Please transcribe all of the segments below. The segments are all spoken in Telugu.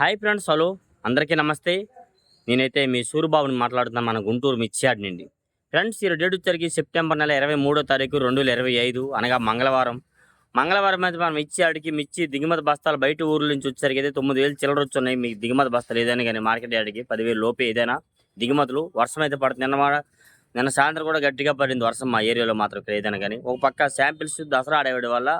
Hi friends hello. అందరికీ నమస్తే. నేనైతే మీ సూరిబాబుని మాట్లాడుతున్నాను మన గుంటూరు మిర్చియాడ్ నుండి. ఫ్రెండ్స్ ఈ డేట్ వచ్చరికి సెప్టెంబర్ నెల ఇరవై మూడో తారీఖు రెండు వేల ఇరవై ఐదు అనగా మంగళవారం. మంగళవారం అయితే మనం మిర్చియాడికి మిర్చి దిగుమతి బస్తాలు బయట ఊర్ల నుంచి వచ్చరికి అయితే తొమ్మిది వేలు చిల్లర వచ్చున్నాయి. మీకు దిగుమతి బస్తాలు ఏదైనా కానీ మార్కెట్ యాడికి పదివేలు లోపే ఏదైనా దిగుమతులు. వర్షం అయితే పడుతుంది. నిన్న నిన్న సాయంత్రం కూడా గట్టిగా పడింది వర్షం మా ఏరియాలో మాత్రం ఇక్కడ ఏదైనా కానీ. ఒక పక్క శాంపిల్స్ దసరా ఆడేవాడి వల్ల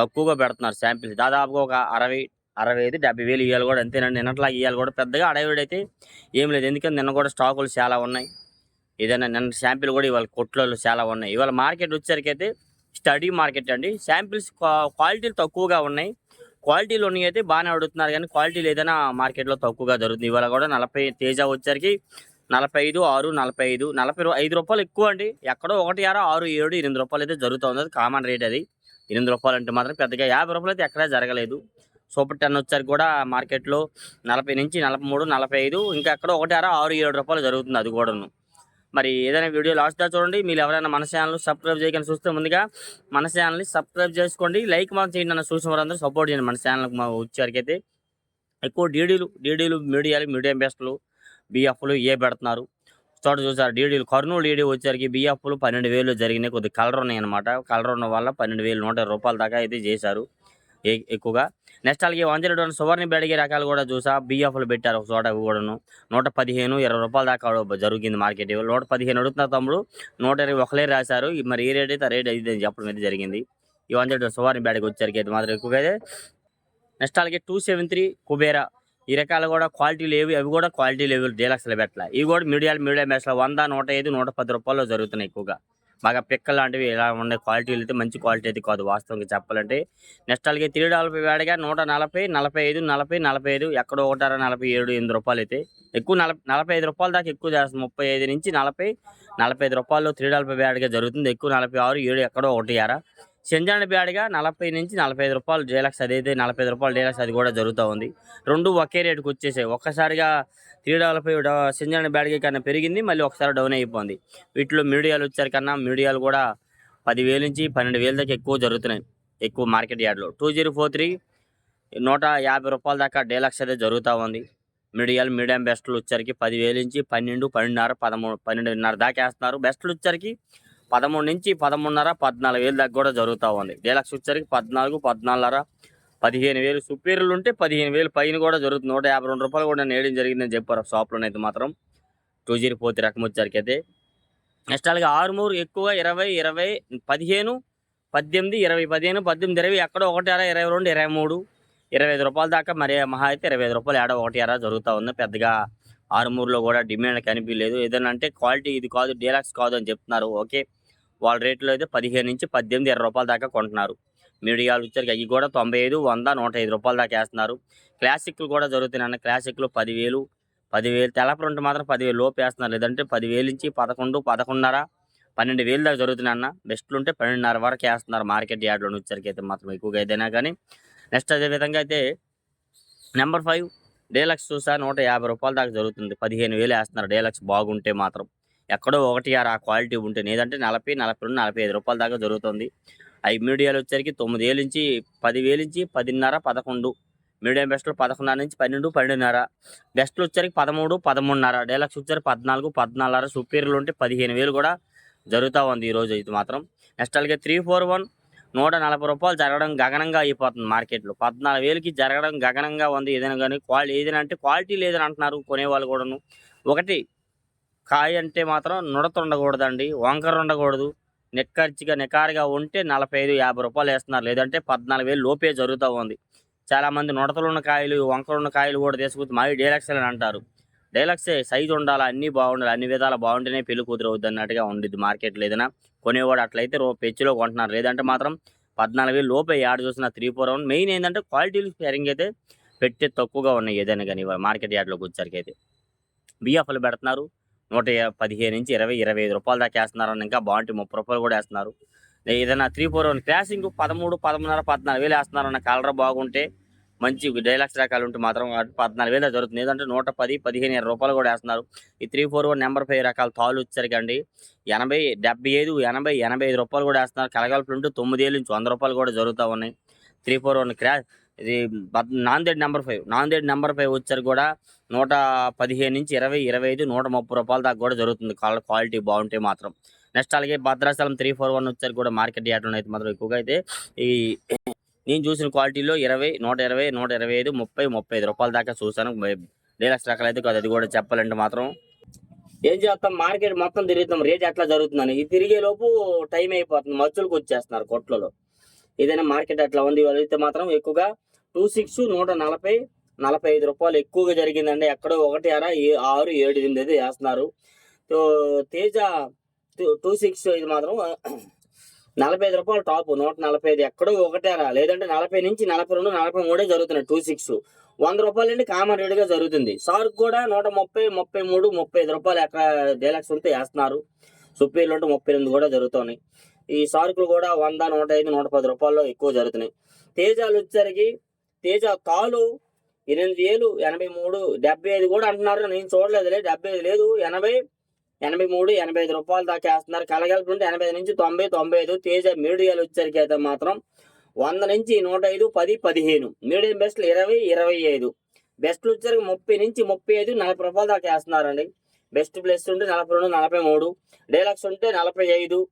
తక్కువగా పెడుతున్నారు శాంపిల్స్. దాదాపుగా ఒక అరవై అరవై ఐదు డెబ్బై వేలు ఇవ్వాలి కూడా అంతేనండి. నిన్నట్లా ఇవ్వాలి కూడా. పెద్దగా అడవిడైతే ఏం లేదు. ఎందుకంటే నిన్న కూడా స్టాకులు చాలా ఉన్నాయి. ఏదైనా నిన్న శాంపిల్ కూడా ఇవాళ కొట్లలో చాలా ఉన్నాయి. ఇవాళ మార్కెట్ వచ్చేసరికి అయితే స్టడీ మార్కెట్ అండి. శాంపిల్స్ క్వాలిటీలు తక్కువగా ఉన్నాయి. క్వాలిటీలు ఉన్నాయి అయితే బాగానే అడుగుతున్నారు కానీ క్వాలిటీలు ఏదైనా మార్కెట్లో తక్కువగా జరుగుతుంది. ఇవాళ కూడా నలభై తేజ వచ్చరికి నలభై ఐదు ఆరు నలభై ఐదు నలభై ఐదు రూపాయలు ఎక్కువ అండి. ఎక్కడో ఒకటి ఆరు ఆరు ఏడు ఎనిమిది రూపాయలు అయితే జరుగుతుంది అది కామన్ రేట్ అది. ఎనిమిది రూపాయలు అంటే మాత్రం పెద్దగా యాభై రూపాయలు అయితే ఎక్కడా జరగలేదు. సూపర్ టెన్ వచ్చరికి కూడా మార్కెట్లో నలభై నుంచి నలభై మూడు నలభై ఐదు. ఇంకా అక్కడ ఒకటి ఆరు ఆరు ఏడు రూపాయలు జరుగుతుంది అది కూడాను. మరి ఏదైనా వీడియో లాస్ట్ దా చూడండి. మీరు ఎవరైనా మన ఛానల్ సబ్స్క్రైబ్ చేయకుండా చూస్తే ముందుగా మన ఛానల్ని సబ్స్క్రైబ్ చేసుకోండి. లైక్ మాత్రం చేయండి అన్న చూసిన వారందరూ సపోర్ట్ చేయండి మన ఛానల్కి మా వచ్చేసరికి అయితే ఎక్కువ డీడీలు డీడీలు మీడియాలు మీడియం బెస్ట్లు బిఎఫ్లు ఏ పెడుతున్నారు? చోట చూసారు డీడీలు కర్నూలు డీడీ వచ్చేసరికి బిఎఫ్లు పన్నెండు వేలు జరిగినాయి. కొద్ది కలర్ ఉన్నాయి అనమాట కలర్ ఉన్న వల్ల పన్నెండు వేలు నూట రూపాయల దాకా అయితే చేశారు. ఎక్కువగా. నెక్స్ట్ అలాగే వంద రెండు సువర్ణ బెడిగే రకాలు కూడా చూసా. బిఎఫ్లు పెట్టారు ఒక చోట కూడాను. నూట పదిహేను ఇరవై రూపాయల దాకా జరిగింది మార్కెట్. నూట పదిహేను అడుగుతున్నారు తమ్ముడు నూట ఇరవై ఒకలే రాశారు. మరి ఏ రేట్ అయితే రేట్ అయితే చెప్పడం అయితే జరిగింది. ఈ వంద సువర్ణ బెడకి వచ్చరికి అయితే మాత్రం ఎక్కువగా అయితే నెక్స్ట్ అలాగే టూ సెవెన్ త్రీ కుబేరా ఈ రకాలు కూడా క్వాలిటీ లేవు. అవి కూడా క్వాలిటీ లేవు. డీలక్స్లో పెట్టాలి. ఇవి కూడా మీడియా మీడియం మ్యాచ్లో వంద నూట ఐదు నూట పది రూపాయలు జరుగుతున్నాయి ఎక్కువగా. బాగా పిక్కలు లాంటివి ఇలా ఉండే క్వాలిటీలు అయితే మంచి క్వాలిటీ అయితే కాదు వాస్తవంగా చెప్పాలంటే. నెక్స్ట్ అలాగే త్రీ డాలర్ వేడగా నూట నలభై నలభై ఐదు నలభై నలభై ఐదు ఎక్కడో ఒకటారా నలభై ఏడు ఎనిమిది రూపాయలు అయితే. ఎక్కువ నలభై నలభై ఐదు రూపాయల దాకా ఎక్కువ చేస్తుంది. ముప్పై ఐదు నుంచి నలభై నలభై ఐదు రూపాయలు త్రీ డాలర్ వేడగా జరుగుతుంది. ఎక్కువ నలభై ఆరు ఏడు ఎక్కడో ఒకటి ఆరా సెంజాన బ్యాడ్గా నలభై నుంచి నలభై ఐదు రూపాయలు డీలక్స్ అదైతే నలభై ఐదు రూపాయలు డీలక్స్ అది కూడా జరుగుతూ ఉంది. రెండు ఒకే రేటుకి వచ్చేసాయి. ఒక్కసారిగా త్రీ డెవలపై సెంజాన బ్యాడ్గా కన్నా పెరిగింది మళ్ళీ ఒకసారి డౌన్ అయిపోయింది. వీటిలో మీడియాలు వచ్చారు కన్నా మీడియాలు కూడా పదివేల నుంచి పన్నెండు వేల దాకా ఎక్కువ జరుగుతున్నాయి. ఎక్కువ మార్కెట్ యార్డ్లో. టూ జీరో ఫోర్ త్రీ నూట యాభై రూపాయల దాకా డీలక్స్ అదే జరుగుతూ ఉంది. మీడియాలు మీడియం బెస్ట్లు వచ్చరికి పదివేలు నుంచి పన్నెండు పన్నెండున్నర పదమూడు పన్నెండున్నర దాకా వేస్తున్నారు. బెస్ట్లు వచ్చరికి పదమూడు నుంచి పదమూడున్నర పద్నాలుగు వేలు దాకా కూడా జరుగుతూ ఉంది. డీలక్స్ వచ్చరికి పద్నాలుగు పద్నాలుగున్నర పదిహేను వేలు. సుపీరియర్లు ఉంటే పదిహేను వేలు పైన కూడా జరుగుతుంది. నూట యాభై రెండు రూపాయలు కూడా నేయడం జరిగిందని చెప్పారు షాప్లోనే అయితే మాత్రం. టూ జీరో ఫోర్ రకం వచ్చరికి అయితే. నెక్స్ట్ అలాగే ఆరుమూరు ఎక్కువ ఇరవై ఇరవై పదిహేను పద్దెనిమిది ఇరవై పదిహేను పద్దెనిమిది ఇరవై ఎక్కడో ఒకటి అర ఇరవై రెండు ఇరవై మూడు ఇరవై ఐదు రూపాయల దాకా మరి మహా అయితే ఇరవై ఐదు రూపాయలు ఏడో ఒకటి అర జరుగుతూ ఉంది. పెద్దగా ఆరుమూరులో కూడా డిమాండ్ కనిపించలేదు. ఏదైనా అంటే క్వాలిటీ ఇది కాదు డీలాక్స్ కాదు అని చెప్తున్నారు. ఓకే. వాళ్ళ రేట్లో అయితే పదిహేను నుంచి పద్దెనిమిది ఇరవై రూపాయల దాకా కొంటున్నారు. మీడియాలు వచ్చరికి అవి కూడా తొంభై ఐదు వంద నూట ఐదు రూపాయల దాకా వేస్తున్నారు. క్లాసిక్లు కూడా జరుగుతున్నాయి క్లాసిక్లు పదివేలు పదివేలు తెలపరుంటే మాత్రం పదివేలు లోపు వేస్తున్నారు. లేదంటే పదివేలు నుంచి పదకొండు పదకొండున్నర పన్నెండు వేలు దాకా జరుగుతున్నాయి అన్న. బెస్ట్లు ఉంటే పన్నెండున్నర వరకు వేస్తున్నారు మార్కెట్ యార్డ్లో వచ్చరికి అయితే మాత్రం ఎక్కువగా ఏదైనా కానీ. నెక్స్ట్ అదే విధంగా అయితే నెంబర్ ఫైవ్ డీలక్స్ చూసా నూట యాభై రూపాయల దాకా జరుగుతుంది. పదిహేను వేలు వేస్తున్నారు. డీలక్స్ బాగుంటే మాత్రం ఎక్కడో ఒకటి ఆరు ఆ క్వాలిటీ ఉంటే లేదంటే నలభై నలభై రెండు నలభై ఐదు రూపాయల దాకా జరుగుతుంది. అవి మీడియాలు వచ్చేసరికి తొమ్మిది వేలు నుంచి పదివేలు నుంచి పదిన్నర పదకొండు. మీడియం బెస్ట్లు పదకొండున్నర నుంచి పన్నెండు పన్నెండున్నర. బెస్ట్లు వచ్చేసరికి పదమూడు పదమూడున్నర. డీలక్స్ వచ్చేసరికి పద్నాలుగు పద్నాలుగున్నర. సుపీరియర్లు ఉంటే పదిహేను వేలు కూడా జరుగుతూ ఉంది ఈరోజు అయితే మాత్రం. నెక్స్ట్ అలాగే త్రీ ఫోర్ వన్ నూట నలభై రూపాయలు జరగడం గగనంగా అయిపోతుంది మార్కెట్లో. పద్నాలుగు వేలకి జరగడం గగనంగా ఉంది. ఏదైనా కానీ క్వాలిటీ ఏదైనా అంటే క్వాలిటీ లేదని అంటున్నారు కొనేవాళ్ళు కూడాను. ఒకటి కాయ అంటే మాత్రం నుడత ఉండకూడదండి. వంకర ఉండకూడదు. నిక్కర్చిగా నికారుగా ఉంటే నలభై ఐదు యాభై రూపాయలు వేస్తున్నారు. లేదంటే పద్నాలుగు వేలు లోపే జరుగుతూ ఉంది. చాలామంది నుడతలు ఉన్న కాయలు వంకర ఉన్న కాయలు కూడా తీసుకొచ్చి మరీ డీలక్స్ అని అంటారు. డైలాక్స్ సైజు ఉండాలి అన్నీ బాగుండాలి అన్ని విధాలు బాగుంటేనే పెళ్ళి కూతురు అవుద్ది అన్నట్టుగా ఉండిద్ది మార్కెట్లో ఏదైనా. కొనేవాడు అట్లయితే రో పెచ్చులో కొంటున్నారు. లేదంటే మాత్రం పద్నాలుగు వేలు లోపే యాడ్ చూసిన త్రీ ఫోర్ వన్ మెయిన్ ఏంటంటే క్వాలిటీలు షేరింగ్ అయితే పెట్టే తక్కువగా ఉన్నాయి ఏదైనా కానీ ఇవాళ మార్కెట్ యార్డ్లోకి వచ్చరికి అయితే. బిఎఫ్లు పెడుతున్నారు. నూట పదిహేను నుంచి ఇరవై ఇరవై ఐదు రూపాయల దాకా వేస్తున్నారు అని ఇంకా బాగుంటే ముప్పై రూపాయలు కూడా వేస్తున్నారు. ఏదైనా త్రీ ఫోర్ వన్ క్రాసింగ్ పదమూడు పదమూడున్నర పద్నాలుగు వేలు వేస్తున్నారు అన్న కలర్ బాగుంటే మంచి డైలాగ్స్ రకాలు ఉంటే మాత్రం పద్నాలుగు వేలు జరుగుతుంది. ఏదంటే నూట పది పదిహేను ఇరవై రూపాయలు కూడా వేస్తున్నారు. ఈ three four one number five రకాల తాళ్ళు వచ్చరికి అండి ఎనభై డెబ్బై ఐదు ఎనభై ఎనభై ఐదు రూపాయలు కూడా వేస్తున్నారు. కలగలుపులు ఉంటే తొమ్మిది ఏళ్ళ నుంచి వంద రూపాయలు కూడా జరుగుతూ ఉన్నాయి. త్రీ ఫోర్ వన్ క్రా ఇది Nanded number five Nanded number five వచ్చారు కూడా నూట పదిహేను నుంచి ఇరవై ఇరవై ఐదు నూట ముప్పై రూపాయల దాకా కూడా జరుగుతుంది. క్వాలిటీ బాగుంటే మాత్రం. నెక్స్ట్ అలాగే భద్రాచలం త్రీ ఫోర్ వన్ వచ్చారు కూడా మార్కెట్ యార్డ్లో అయితే మాత్రం ఎక్కువగా అయితే ఈ నేను చూసిన క్వాలిటీలో ఇరవై నూట ఇరవై నూట ఇరవై ఐదు ముప్పై ముప్పై ఐదు రూపాయల దాకా చూసాను డీలక్స్ రకాలు అయితే కాదు అది కూడా చెప్పాలంటే మాత్రం. ఏం చేస్తాం? మార్కెట్ మొత్తం తిరుగుతాం రేట్ ఎట్లా జరుగుతుందని. ఇది తిరిగే లోపు టైం అయిపోతుంది. మచ్చులకు వచ్చేస్తున్నారు కొట్లలో. ఏదైనా మార్కెట్ అట్లా ఉంది అయితే మాత్రం ఎక్కువగా టూ సిక్స్ నూట నలభై నలభై ఐదు రూపాయలు ఎక్కువగా జరిగిందండి. ఎక్కడో ఒకటి అర ఏ- ఆరు ఏడు ఎనిమిది అయితే వేస్తున్నారు. సో తేజ టూ సిక్స్ ఇది మాత్రం నలభై ఐదు రూపాయలు టాప్ నూట నలభై ఐదు ఎక్కడో ఒకటేరా లేదంటే నలభై నుంచి నలభై రెండు నలభై మూడే జరుగుతున్నాయి టూ సిక్స్ వంద రూపాయలు అండి కామన్ రేటుగా జరుగుతుంది. సార్క్ కూడా నూట ముప్పై ముప్పై మూడు ముప్పై ఐదు రూపాయలు ఎక్కడ డీలక్స్ ఉంటే వేస్తున్నారు. సుపీరియర్ ఉంటే ముప్పై ఎనిమిది కూడా జరుగుతున్నాయి. ఈ సార్కులు కూడా వంద నూట ఐదు నూట పది రూపాయల్లో ఎక్కువ జరుగుతున్నాయి. తేజాలు వచ్చేసరికి తేజ కాలు ఎనిమిది వేలు ఎనభై మూడు డెబ్బై ఐదు కూడా అంటున్నారు. నేను చూడలేదులే డెబ్బై ఐదు లేదు ఎనభై ఎనభై మూడు ఎనభై ఐదు రూపాయలు దాకా వేస్తున్నారు. కలగలుపు ఉంటే ఎనభై ఐదు నుంచి తొంభై తొంభై ఐదు తేజ మీడియాలు వచ్చేసరికి అయితే మాత్రం వంద నుంచి నూట ఐదు పది పదిహేను. మీడియం బెస్ట్లు ఇరవై ఇరవై ఐదు. బెస్ట్లు వచ్చేసరికి ముప్పై నుంచి ముప్పై ఐదు నలభై రూపాయలు దాకా వేస్తున్నారండి. బెస్ట్ ప్లస్ ఉంటే నలభై రెండు నలభై మూడు. డీలక్స్ ఉంటే నలభై ఐదు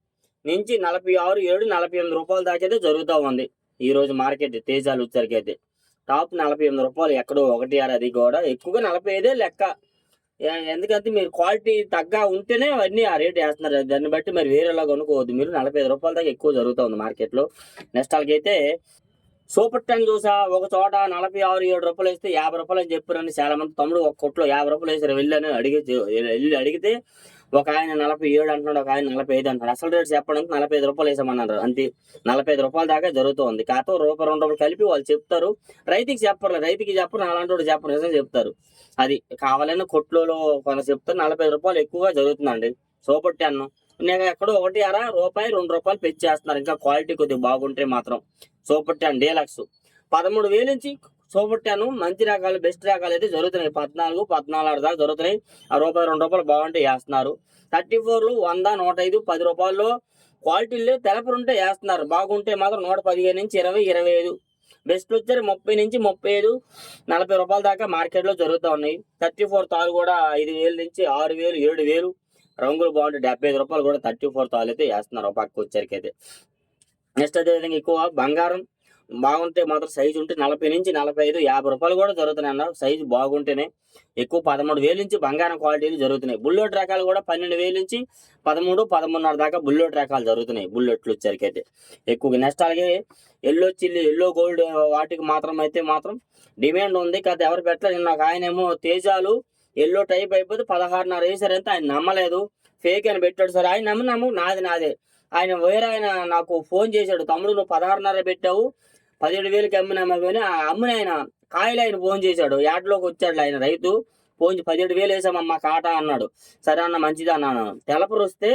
నుంచి నలభై ఆరు ఏడు నలభై ఎనిమిది రూపాయల దాకా అయితే జరుగుతూ ఉంది. ఈరోజు మార్కెట్ తేజాలు వచ్చేసరికి అయితే. టాప్ నలభై ఎనిమిది రూపాయలు ఎక్కడో ఒకటి ఆరు అది కూడా. ఎక్కువగా నలభై ఐదే లెక్క. ఎందుకంటే మీరు క్వాలిటీ తగ్గ ఉంటేనే అవన్నీ ఆ రేట్ వేస్తున్నారు. దాన్ని బట్టి మరి వేరేలా కొనుక్కోవద్దు. మీరు నలభై ఐదు రూపాయల దాకా ఎక్కువ జరుగుతుంది మార్కెట్లో. నెక్స్ట్ వాళ్ళకైతే సూపర్ టెన్ చూసా ఒక చోట నలభై ఆరు ఏడు రూపాయలు వేస్తే యాభై రూపాయలు అని చెప్పారని చాలా మంది తమ్ముడు ఒక కొట్లో యాభై రూపాయలు వేసారు. వెళ్ళని అడిగి వెళ్ళి అడిగితే ఒక ఆయన నలభై ఏడు అంటున్నాడు ఒక ఆయన నలభై ఐదు అంటున్నాడు. అసలు రేట్ చెప్పడానికి నలభై ఐదు రూపాయలు వేసామన్నారు అంతే నలభై ఐదు రూపాయల దాకా జరుగుతుంది. కాతో రూపాయి రెండు రూపాయలు కలిపి వాళ్ళు చెప్తారు. రైతుకి చెప్పరు రైతుకి చెప్పరు అలాంటి చెప్పరు నిజం చెప్తారు. అది కావాలని కొట్లలో కొంత చెప్తారు నలభై ఐదు రూపాయలు ఎక్కువగా జరుగుతుందండి. సోపట్టి అన్నం. నేను ఎక్కడో ఒకటి అర రూపాయి రెండు రూపాయలు పెంచేస్తున్నారు. ఇంకా క్వాలిటీ కొద్దిగా బాగుంటే మాత్రం. సోపట్టి టెన్ డీలక్స్. పదమూడు వేలు నుంచి సూపర్ మంచి రకాలు బెస్ట్ రకాలు అయితే జరుగుతున్నాయి. పద్నాలుగు పద్నాలుగు దాకా జరుగుతున్నాయి. ఆ రూపాయి రెండు రూపాయలు బాగుంటే వేస్తున్నారు. థర్టీ ఫోర్లు వంద నూట ఐదు పది రూపాయల్లో క్వాలిటీలు తెలపరుంటే వేస్తున్నారు. బాగుంటే మాత్రం నూట పదిహేను నుంచి ఇరవై ఇరవై ఐదు. బెస్ట్ వచ్చారు ముప్పై నుంచి ముప్పై ఐదు నలభై రూపాయల దాకా మార్కెట్లో జరుగుతూ ఉన్నాయి. థర్టీ ఫోర్ తాలు కూడా ఐదు వేలు నుంచి ఆరు వేలు ఏడు వేలు. రంగులు బాగుంటే డెబ్బై ఐదు రూపాయలు కూడా థర్టీ ఫోర్ తాలు అయితే వేస్తున్నారు. ఒక పక్క వచ్చరికైతే అయితే. నెక్స్ట్ అదేవిధంగా ఎక్కువ బంగారం. బాగుంటే మాత్రం సైజు ఉంటే నలభై నుంచి నలభై ఐదు యాభై రూపాయలు కూడా జరుగుతున్నాయి అన్న. సైజు బాగుంటేనే ఎక్కువ పదమూడు వేలు నుంచి బంగారం క్వాలిటీలు జరుగుతున్నాయి. బుల్లెట్ రకాలు కూడా పన్నెండు వేలు నుంచి పదమూడు పదమూడున్నర దాకా బుల్లెట్ రకాలు జరుగుతున్నాయి. బుల్లెట్లు వచ్చరికి అయితే నెక్స్ట్ అలాగే ఎల్లో చిల్లి ఎల్లో గోల్డ్ వాటికి మాత్రం అయితే మాత్రం డిమాండ్ ఉంది. కాదు ఎవరు పెట్టలేదు. నాకు ఆయనేమో తేజాలు ఎల్లో టైప్ అయిపోతే పదహారున్నర వేసారంటే ఆయన నమ్మలేదు. ఫేక్ అని పెట్టాడు సార్. ఆయన నమ్మినాము నాది నాదే. ఆయన వేరే ఆయన నాకు ఫోన్ చేశాడు. తమ్ముడు నువ్వు పదహారున్నర పెట్టావు. పదిహేడు వేలకి అమ్మినామా కానీ ఆ అమ్మిన ఆయన కాయలు ఆయన ఫోన్ చేశాడు. యాడ్లోకి వచ్చాడు ఆయన రైతు. ఫోన్ పదిహేడు వేలు వేసామమ్మా కాటా అన్నాడు. సరే అన్న మంచిది అన్నాను తెలపరు వస్తే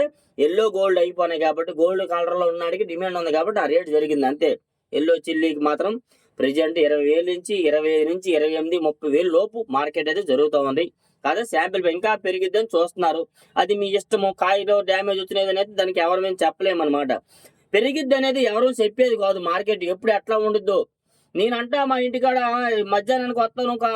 ఎల్లో గోల్డ్ అయిపోయినాయి కాబట్టి గోల్డ్ కలర్లో ఉన్నాడికి డిమాండ్ ఉంది కాబట్టి ఆ రేట్ జరిగింది అంతే. ఎల్లో చిల్లీకి మాత్రం ప్రజెంట్ ఇరవై వేలు నుంచి ఇరవై ఐదు నుంచి ఇరవై ఎనిమిది ముప్పై వేలు లోపు మార్కెట్ అయితే జరుగుతూ ఉంది. కాదా శాంపిల్ ఇంకా పెరిగిద్దని చూస్తున్నారు. అది మీ ఇష్టము కాయలో డ్యామేజ్ వచ్చినది అయితే దానికి ఎవరు మేము చెప్పలేమన్నమాట. పెరిగిద్ది అనేది ఎవరు చెప్పేది కాదు మార్కెట్. ఎప్పుడు ఎట్లా ఉండిద్దో. నేనంటా మా ఇంటికాడ మధ్యాహ్నానికి వస్తాను ఒక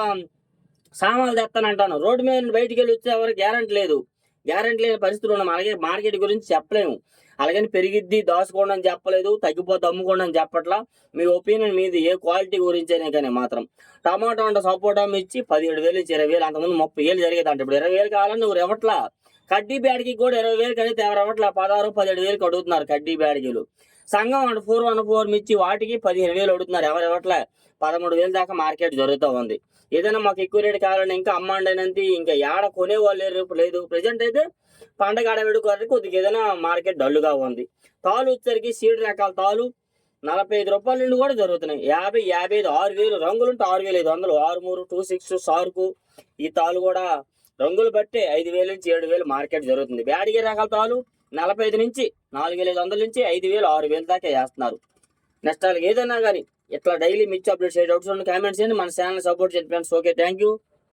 సామాన్లు తెస్తానంటాను. రోడ్డు మీద బయటికి వెళ్ళి వచ్చే ఎవరు గ్యారంటీ లేదు. గ్యారంటీ లేని పరిస్థితులు ఉన్నాం అలాగే మార్కెట్ గురించి చెప్పలేము. అలాగని పెరిగిద్ది దాచుకోండి అని చెప్పలేదు తగ్గిపోతే అమ్ముకోండి అని చెప్పట్లా. మీ ఒపీనియన్ మీది ఏ క్వాలిటీ గురించి అయినా కానీ మాత్రం. టమాటో అంటే సపోటా మిర్చి పదిహేడు వేలు నుంచి ఇరవై వేలు అంతకుముందు ముప్పై వేలు జరిగేది అంటే ఇప్పుడు ఇరవై వేలు కావాలని నువ్వు ఇవ్వట్లా? కడ్డీ బ్యాడ్కి కూడా ఇరవై వేలు కడితే ఎవరు పదహారు పదిహేడు వేలకు అడుగుతున్నారు కడ్డీ బ్యాడ్గీలు సంఘం వన్ ఫోర్ వన్ ఫోర్ మిచ్చి వాటికి పదిహేను వేలు అడుగుతున్నారు. ఎవరు పదమూడు వేలు దాకా మార్కెట్ జరుగుతూ ఉంది. ఏదైనా మాకు ఎక్కువ రేటు కావాలని ఇంకా అమ్మండి ఇంకా ఏడ కొనేవాళ్ళు లేరు. లేదు. ప్రజెంట్ అయితే పండగ ఆడవేడుకోవాలి కొద్దిగా ఏదైనా మార్కెట్ డల్లుగా ఉంది. తాలు వచ్చేసరికి సీడ్ రకాల తాలు నలభై ఐదు రూపాయల నుండి కూడా జరుగుతున్నాయి. యాభై యాభై ఐదు ఆరు వేలు రంగులు ఉంటే ఆరు వేల ఐదు వందలు. ఆరు మూడు టూ సిక్స్ సార్కు ఈ తాలు కూడా రంగులు బట్టి ఐదు వేల నుంచి ఏడు వేలు మార్కెట్ జరుగుతుంది. బ్యాడిగే రకాల తాలు నలభై ఐదు నుంచి నాలుగు వేల ఐదు వందల నుంచి ఐదు వేలు ఆరు వేలు దాకా వేస్తున్నారు. నెక్స్ట్ వాళ్ళకి ఏదైనా కానీ ఇట్లా డైలీ మిర్చి అప్డేట్ చేయ డౌట్స్ కామెంట్స్ చేయండి. మన ఛానల్ సపోర్ట్ చేయండి. Friends okay thank you.